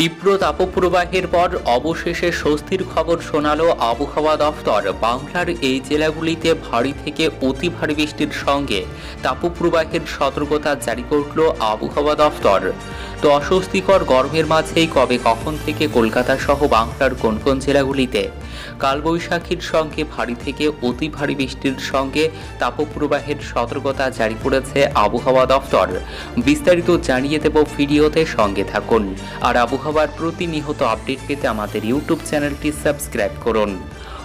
তীব্র তাপপ্রবাহের পর অবশেষে স্বস্তির খবর শোনাল আবহাওয়া দফতর। বাংলার এই জেলাগুলিতে ভারী থেকে অতি ভারী বৃষ্টির সঙ্গে তাপপ্রবাহের সতর্কতা জারি করল আবহাওয়া দফতর। তো অস্বস্তিকর গরমের মাঝেই কবে কখন থেকে কলকাতা সহ বাংলার কোন কোন জেলাগুলিতে? কালবৈশাখীর সঙ্গে ভারী থেকে অতি ভারী বৃষ্টির সঙ্গে তাপপ্রবাহের সতর্কতা জারি করেছে আবহাওয়া দফতর। বিস্তারিত জানিয়ে দেব ভিডিওতে সঙ্গে থাকুন। আর আবহাওয়ার প্রতিনিয়ত আপডেট পেতে আমাদের ইউটিউব চ্যানেলটি সাবস্ক্রাইব করুন।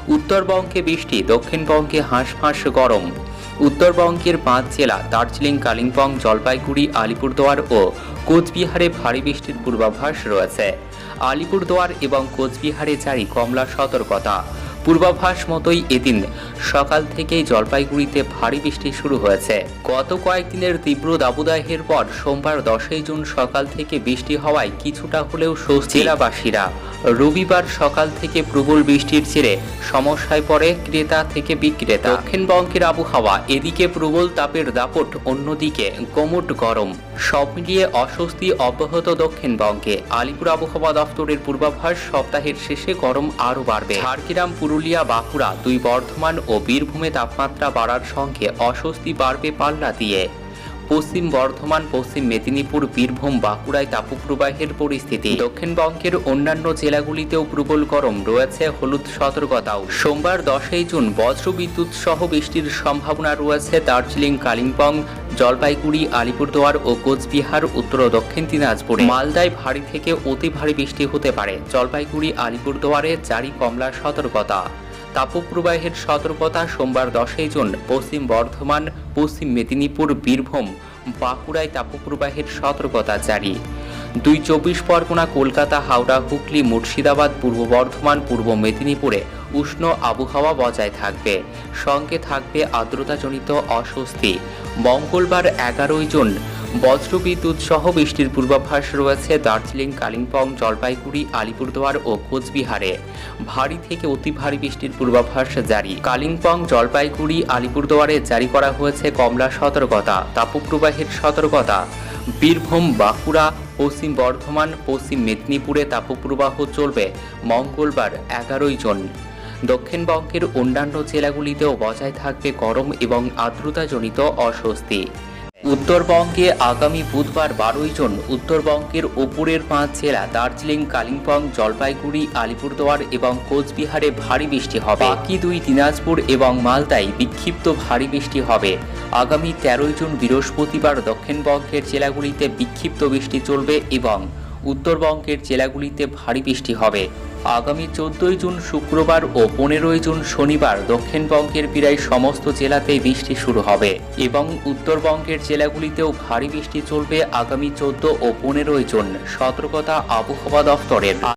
উত্তরবঙ্গে বৃষ্টি, দক্ষিণবঙ্গে হাঁসফাঁস গরম। উত্তরবঙ্গের পাঁচ জেলা দার্জিলিং কালিম্পং জলপাইগুড়ি আলিপুরদুয়ার ও কোচবিহারে ভারী বৃষ্টির পূর্বাভাস রয়েছে। আলিপুরদুয়ার এবং কোচবিহারে জারি কমলা সতর্কতা। পূর্বাভাস মতোই এদিন সকাল থেকেই জলপাইগুড়িতে ভারী বৃষ্টি শুরু হয়েছে। গত কয়েকদিনের তীব্র দাবদাহের পর সোমবার দশই জুন সকাল থেকে বৃষ্টি হওয়ায় কিছুটা হলেও স্বস্তি। জেলাবাসীরা রবিবার সকাল থেকে প্রবল বৃষ্টির জেরে সমস্যায় পড়ে ক্রেতা থেকে বিক্রেতা। দক্ষিণবঙ্গের আবহাওয়া, এদিকে প্রবল তাপের দাপট, অন্যদিকে কোমট গরম। সব মিলিয়ে অস্বস্তি অব্যাহত দক্ষিণবঙ্গে। আলিপুর আবহাওয়া দফতরের পূর্বাভাস, সপ্তাহের শেষে গরম আরও বাড়বে। ঝাড়গ্রাম, পুরুলিয়া, বাঁকুড়া দুই বর্ধমান ও বীরভূমে তাপমাত্রা বাড়ার সঙ্গে অস্বস্তি বাড়বে পাল্লা দিয়ে। পশ্চিম বর্ধমান, পশ্চিম মেদিনীপুর, বীরভূম, বাঁকুড়ায় তাপপ্রবাহের পরিস্থিতি। দক্ষিণবঙ্গের অন্যান্য জেলাগুলিতেও প্রবল গরম রয়েছে, হলুদ সতর্কতাও। সোমবার দশই জুন বজ্রবিদ্যুৎ সহ বৃষ্টির সম্ভাবনা রয়েছে দার্জিলিং, কালিম্পং, জলপাইগুড়ি, আলিপুরদুয়ার ও কোচবিহার, উত্তর ও দক্ষিণ দিনাজপুরে। মালদায় ভারী থেকে অতি ভারী বৃষ্টি হতে পারে। জলপাইগুড়ি, আলিপুরদুয়ারে জারি কমলা সতর্কতা। তাপপ্রবাহের সতর্কতা সোমবার দশই জুন পশ্চিম বর্ধমান, পশ্চিম মেদিনীপুর, বীরভূম, বাঁকুড়ায় তাপপ্রবাহের সতর্কতা জারি। দুই চব্বিশ পরগনা, কলকাতা, হাওড়া, হুগলি, মুর্শিদাবাদ, পূর্ব বর্ধমান, পূর্ব মেদিনীপুরে উষ্ণ আবহাওয়া বজায় থাকবে। সঙ্গে থাকবে আর্দ্রতাজনিত অস্বস্তি। মঙ্গলবার এগারোই জুন বজ্রবিদ্যুৎ সহ বৃষ্টির পূর্বাভাস রয়েছে দার্জিলিং, কালিম্পং, জলপাইগুড়ি, আলিপুরদুয়ার ও কোচবিহারে। ভারী থেকে অতি ভারী বৃষ্টির পূর্বাভাস জারি। কালিম্পং, জলপাইগুড়ি, আলিপুরদুয়ারে জারি করা হয়েছে কমলা সতর্কতা, তাপপ্রবাহের সতর্কতা। বীরভূম, বাঁকুড়া, পশ্চিম বর্ধমান, পশ্চিম মেদিনীপুরে তাপপ্রবাহ চলবে মঙ্গলবার এগারোই জুন। দক্ষিণবঙ্গের অন্যান্য জেলাগুলিতেও বজায় থাকবে গরম এবং আর্দ্রতাজনিত অস্বস্তি। উত্তরবঙ্গে আগামী বুধবার বারোই জুন উত্তরবঙ্গের ওপরের পাঁচ জেলা দার্জিলিং, কালিম্পং, জলপাইগুড়ি, আলিপুরদুয়ার এবং কোচবিহারে ভারী বৃষ্টি হবে। বাকি দুই দিনাজপুর এবং মালদায় বিক্ষিপ্ত ভারী বৃষ্টি হবে। আগামী তেরোই জুন বৃহস্পতিবার দক্ষিণবঙ্গের জেলাগুলিতে বিক্ষিপ্ত বৃষ্টি চলবে এবং উত্তরবঙ্গের জেলাগুলিতে ভারী বৃষ্টি হবে। আগামী চোদ্দই জুন শুক্রবার ও পনেরোই জুন শনিবার দক্ষিণবঙ্গের প্রায় সমস্ত জেলাতেই বৃষ্টি শুরু হবে এবং উত্তরবঙ্গের জেলাগুলিতেও ভারী বৃষ্টি চলবে আগামী চোদ্দ ও পনেরোই জুন। সতর্কতা আবহাওয়া দফতরের